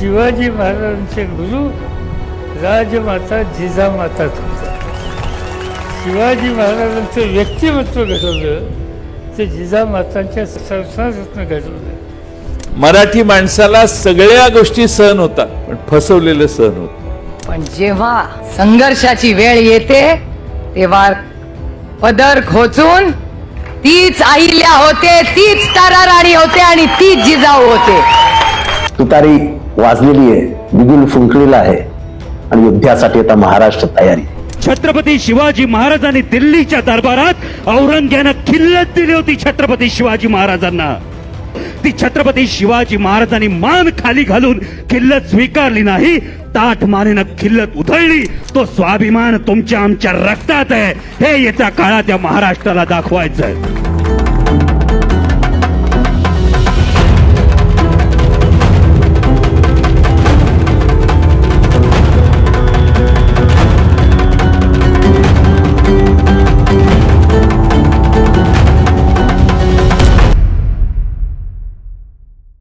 शिवाजी महाराजांचे गुरु राजमाता जिजामाता तुमचा. शिवाजी महाराजांचं व्यक्तिमत्व घडवलं ते जिजामातांच्या संसारातून घडवलं. मराठी माणसाला सगळ्या गोष्टी सहन होतात पण फसवलेलं सहन होत पण जेव्हा संघर्षाची वेळ येते तेव्हा पदर खोचून तीच आईल्या होते तीच तारा राणी होते आणि तीच जिजाऊ होते. तुतारी वाजलेली आहे बिगुल फुंकलेला आहे. आणि युद्धासाठी आता महाराष्ट्र तयारी. छत्रपती शिवाजी महाराजांनी दिल्लीच्या दरबारात औरंग्यानं खिल्लत दिली होती छत्रपती शिवाजी महाराजांना. ती छत्रपती शिवाजी महाराजांनी मान खाली घालून खिल्लत स्वीकारली नाही ताठ मानेनं खिल्लत उधळली. तो स्वाभिमान तुमच्या आमच्या रक्तात आहे. हे येत्या काळात या महाराष्ट्राला दाखवायचं आहे.